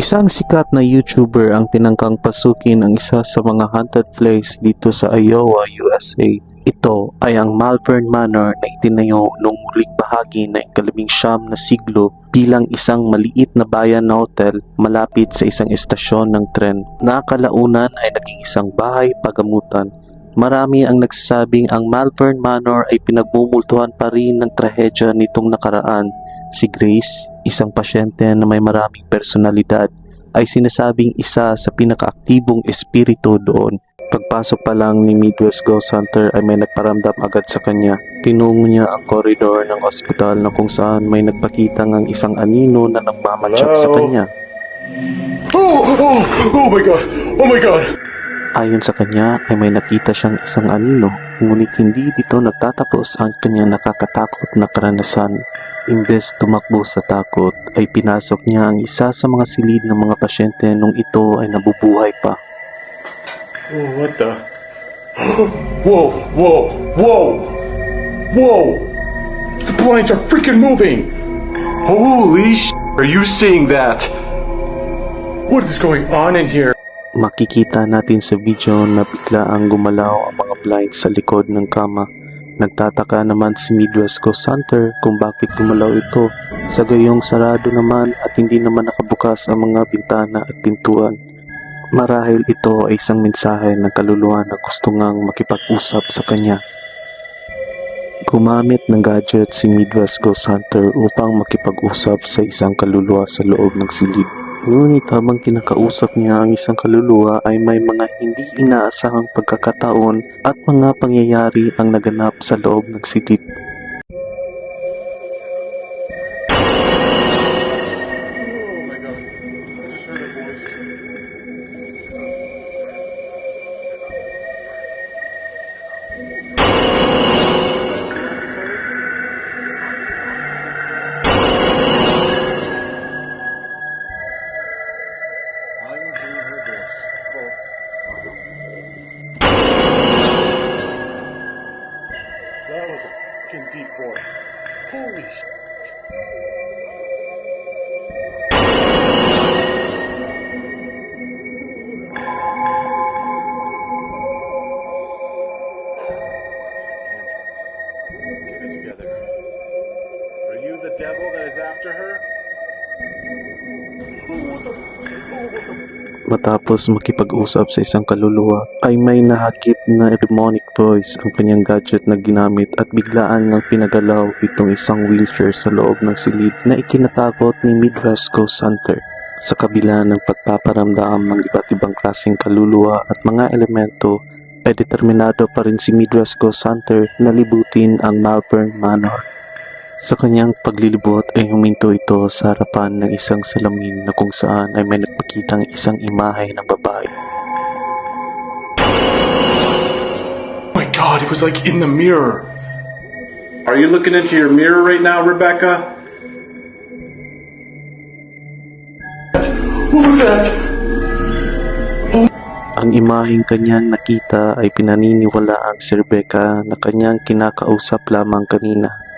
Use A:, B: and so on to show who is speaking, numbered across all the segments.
A: Isang sikat na YouTuber ang tinangkang pasukin ang isa sa mga haunted place dito sa Iowa, USA. Ito ay ang Malvern Manor na itinayo noong muling bahagi ng ikalabing siyam na siglo bilang isang maliit na bayan na hotel malapit sa isang estasyon ng tren. Nakalaunan ay naging isang bahay pagamutan. Marami ang nagsasabing ang Malvern Manor ay pinagmumultuhan pa rin ng trahedya nitong nakaraan Si Grace, isang pasyente na may maraming personalidad, ay sinasabing isa sa pinakaaktibong espiritu doon. Pagpasok pa lang ni Midwest Ghost Hunter ay may nagparamdam agad sa kanya. Tinungo niya ang koridor ng ospital na kung saan may nagpakita ng isang anino na nagmamatsyag sa kanya.
B: Oh, oh, oh my god! Oh my god!
A: Ayon sa kanya ay may nakita siyang isang anino ngunit hindi dito nagtatapos ang kanyang nakakatakot na karanasan. Imbes tumakbo sa takot ay pinasok niya ang isa sa mga silid ng mga pasyente nung ito ay nabubuhay pa.
B: Oh, what the? Whoa, whoa, whoa! Whoa! The blinds are freaking moving! Holy sh! Are you seeing that? What is going on in here?
A: Makikita natin sa video na bigla ang gumalaw ang mga blinds sa likod ng kama. Nagtataka naman si Midwest Ghost Hunter kung bakit gumalaw ito. Sa gayong sarado naman at hindi naman nakabukas ang mga bintana at pintuan. Marahil ito ay isang mensahe ng kaluluwa na gusto ngang makipag-usap sa kanya. Gumamit ng gadget si Midwest Ghost Hunter upang makipag-usap sa isang kaluluwa sa loob ng silid. Ngunit habang kinakausap niya ang isang kaluluwa ay may mga hindi inaasahang pagkakataon at mga pangyayari ang naganap sa loob ng silid.
B: Oh fucking deep voice. Holy shit. Get it together. Are you the devil that is after her? Oh, what the? Oh, what the?
A: Matapos makipag-usap sa isang kaluluwa ay may nahagip na demonic voice ang kanyang gadget na ginamit at biglaan ng pinagalaw itong isang wheelchair sa loob ng silid na ikinatakot ni Midwest Ghost Hunter. Sa kabila ng pagpaparamdam ng iba't ibang klaseng kaluluwa at mga elemento ay determinado pa rin si Midwest Ghost Hunter na libutin ang Malvern Manor. Sa kanyang paglilibot ay huminto ito sa harapan ng isang salamin na kung saan ay may nagpakitang isang imahe ng babae.
B: Oh my god, it was like in the mirror. Are you looking into your mirror right now, Rebecca? What was that?
A: Ang imaheng kanyang nakita ay pinaniniwalaang si Rebecca na kanyang kinakausap lamang kanina.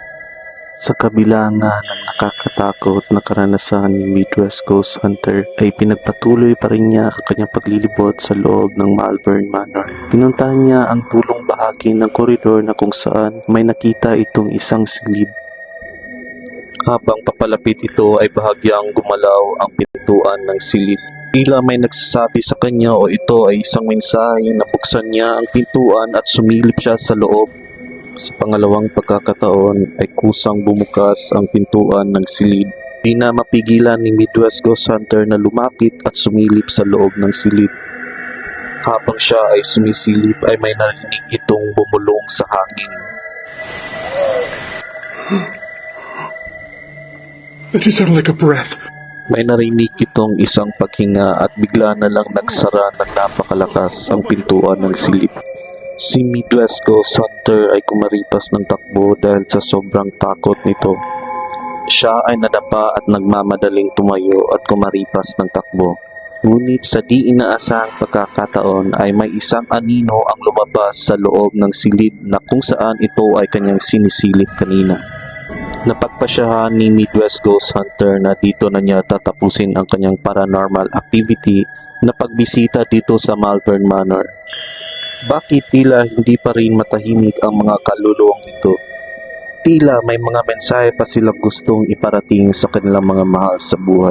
A: Sa kabila nga ng nakakatakot na karanasan ni Midwest Ghost Hunter ay pinagpatuloy pa rin niya ang kanyang paglilibot sa loob ng Malvern Manor. Pinuntahan niya ang tulong bahagi ng koridor na kung saan may nakita itong isang silid. Habang papalapit ito ay bahagyang gumalaw ang pintuan ng silid. Tila may nagsasabi sa kanya o ito ay isang mensahe na buksan niya ang pintuan at sumilip siya sa loob. Sa pangalawang pagkakataon ay kusang bumukas ang pintuan ng silid. Di na mapigilan ni Midwest Ghost Hunter na lumapit at sumilip sa loob ng silid. Habang siya ay sumisilip ay may narinig itong bumulong sa hangin.
B: Just sounded like a breath.
A: May narinig itong isang paghinga at bigla na lang nagsara ng napakalakas ang pintuan ng silip. Si Midwest Ghost Hunter ay kumaripas ng takbo dahil sa sobrang takot nito. Siya ay nadapa at nagmamadaling tumayo at kumaripas ng takbo. Ngunit sa di inaasahang pagkakataon ay may isang anino ang lumabas sa loob ng silid na kung saan ito ay kanyang sinisilip kanina. Napagpasyahan ni Midwest Ghost Hunter na dito na niya tatapusin ang kanyang paranormal activity na pagbisita dito sa Malvern Manor. Bakit tila hindi pa rin matahimik ang mga kaluluwang ito? Tila may mga mensahe pa silang gustong iparating sa kanilang mga mahal sa buhay.